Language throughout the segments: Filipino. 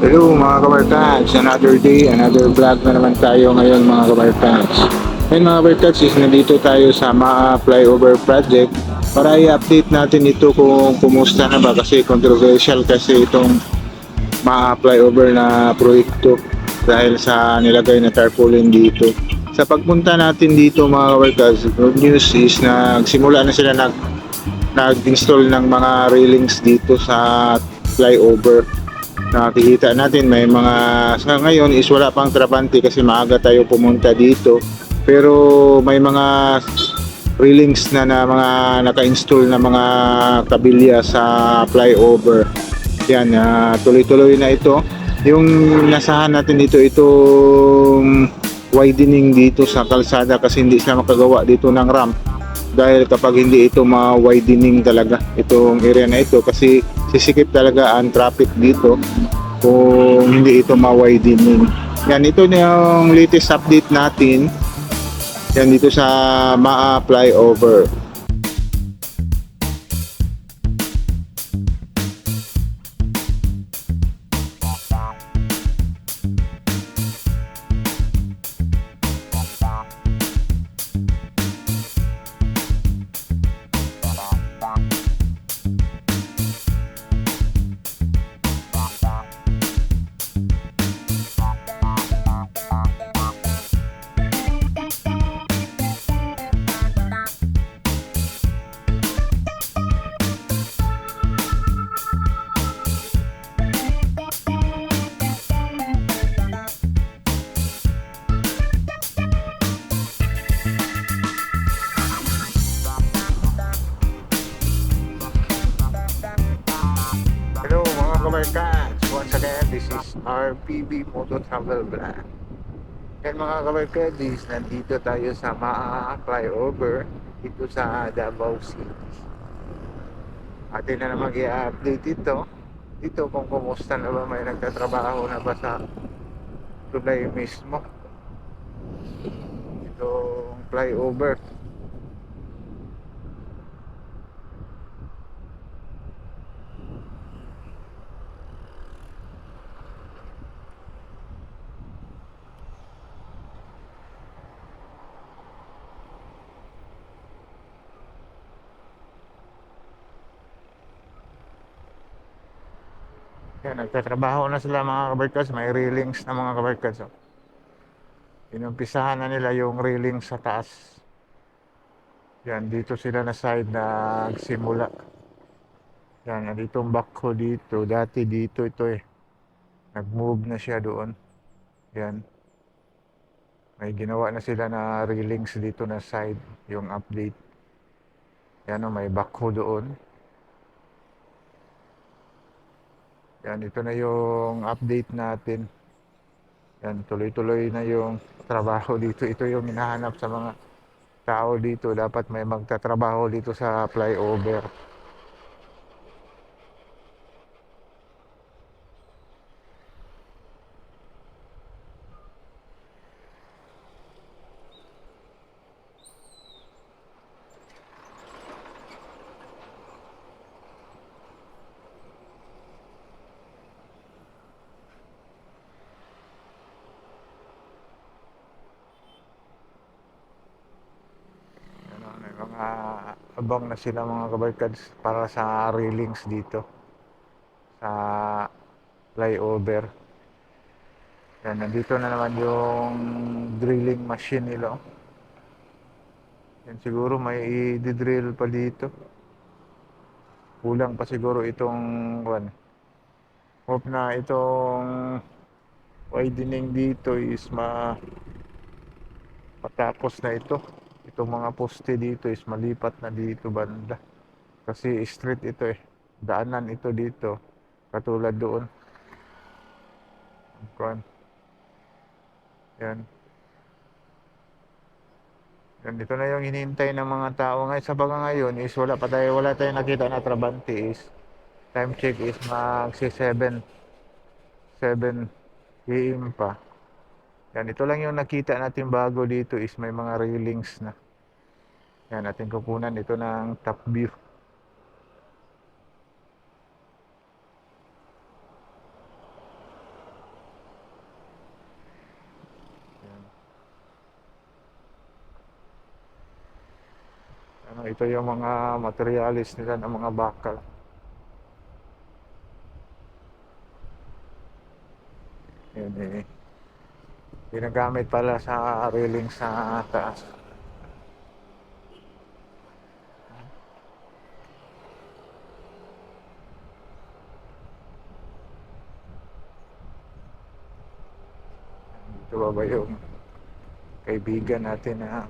Hello mga kabarkads, another day, another vlog na naman tayo ngayon mga kabarkads. Ngayon mga kabarkads is nandito tayo sa Maa Flyover Project para i-update natin ito kung kumusta na ba kasi controversial kasi itong Maa Flyover na proyekto dahil sa nilagay na tarpaulin dito. Sa pagpunta natin dito mga kabarkads, good news is nagsimula na sila nag nag-install ng mga railings dito sa flyover nakikita natin may mga sa ngayon is wala pang trabante kasi maaga tayo pumunta dito. Pero may mga railings na na mga naka-install na mga kabilya sa flyover. Yan ah, tuloy-tuloy na ito. Yung nasahan natin dito itong widening dito sa kalsada kasi hindi sila makagawa dito ng ramp. Dahil kapag hindi ito ma-widening talaga itong area na ito. Kasi sisikip talaga ang traffic dito kung hindi ito ma-widening. Yan, ito na yung latest update natin. Yan dito sa Maa Flyover. Mga kabarkads! Once again, this is RPB Moto Travel Vlog. Yan mga kabarkads, nandito tayo sa Maa Flyover dito sa Davao City. Atin na naman i-update ito. Dito kung kumusta na ba may nagtatrabaho na ba sa tulay mismo. Itong flyover. Yan, nagtatrabaho na sila mga kabarkas. May railings na mga kabarkas. Oh. Inumpisahan na nila yung railings sa taas. Yan, dito sila na side na nagsimula. Yan, nandito ang backhoe dito. Dati dito ito eh. Nag-move na siya doon. Yan. May ginawa na sila na railings dito na side. Yung update. Yan oh, may backhoe doon. Yan, ito na yung update natin. Yan, tuloy-tuloy na yung trabaho dito. Ito yung hinahanap sa mga tao dito. Dapat may magtatrabaho dito sa flyover. Ano, may mga abang na sila mga kabarkads para sa railings dito sa flyover. Yan, nandito na naman yung drilling machine nila. oh. Yan siguro may i-drill pa dito. Kulang pa siguro itong one. Hope na itong widening dito is ma patapos na ito. Itong mga poste dito is malipat na dito banda. Kasi street ito eh. Daanan ito dito. Katulad doon. Kuan. Yan. Yan, dito na yung hinihintay ng mga tao ngayon. Sa baga ngayon is wala pa tayo, wala tayong nakita na trabante is time check is mag 7 7 AM pa. Yan, ito lang yung nakita natin bago dito is may mga railings na. Yan, natin kukunan ito ng top view. Yan. Ano, ito yung mga materialis nila ng mga bakal. Yan eh. Ginagamit pala sa railing sa taas. Dito ba ba yung kaibigan natin na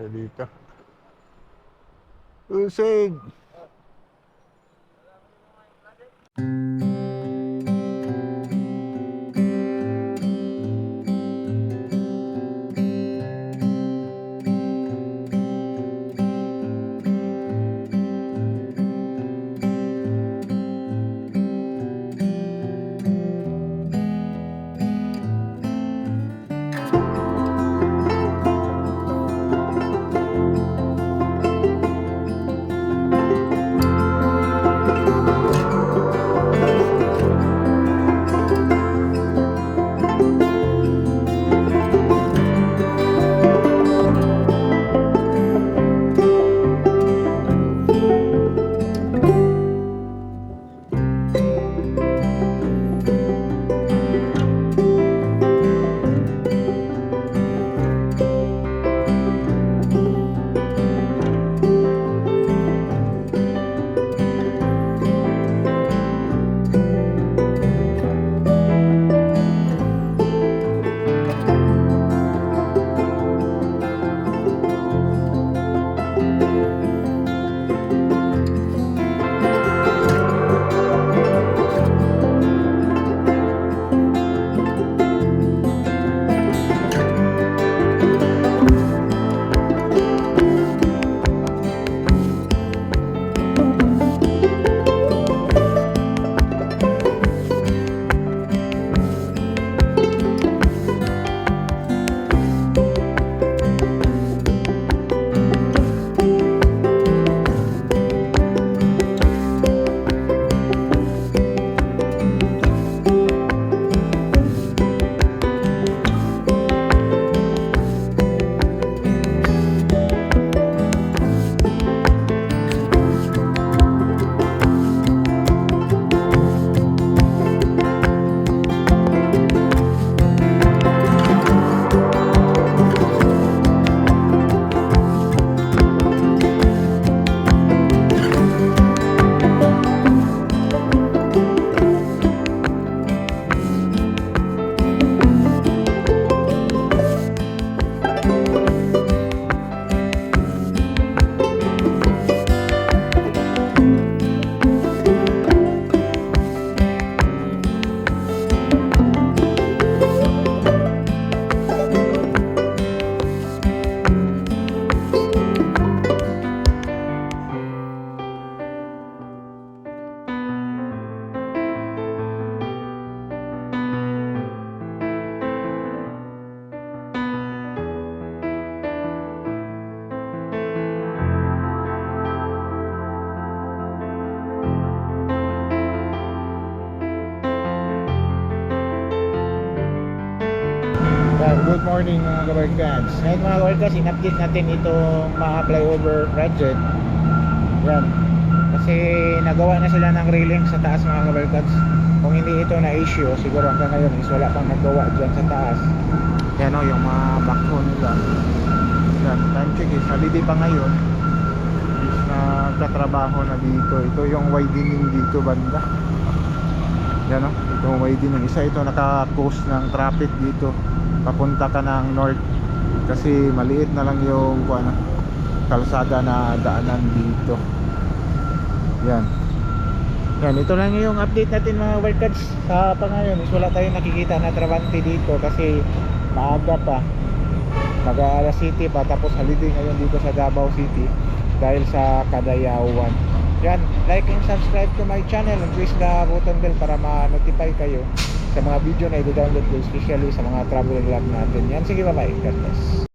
tayo dito. Usig! Morning mga kabarkads. Ngayon mga kabarkads, in-update natin itong mga flyover project. Yan. Kasi nagawa na sila ng railing sa taas mga kabarkads. Kung hindi ito na issue, siguro hanggang ngayon is wala pang nagawa dyan sa taas. Yan o, yung mga backbone nila. Yan, time check is holiday pa ngayon. Is nagtatrabaho na dito. Ito yung widening dito banda. Yan o, itong widening. Isa ito naka-coast ng traffic dito papunta ka ng north kasi maliit na lang yung na, kalsada na daanan dito yan Yan, ito lang yung update natin mga workers sa pa ngayon. Is wala tayong nakikita na Travante dito kasi maaga pa. Mag alas city pa tapos holiday ngayon dito sa Davao City dahil sa Kadayawan. Yan, like and subscribe to my channel and press the button bell para ma-notify kayo sa mga video na i-download ko especially sa mga travel vlog natin. Yan, sige bye-bye. God bless.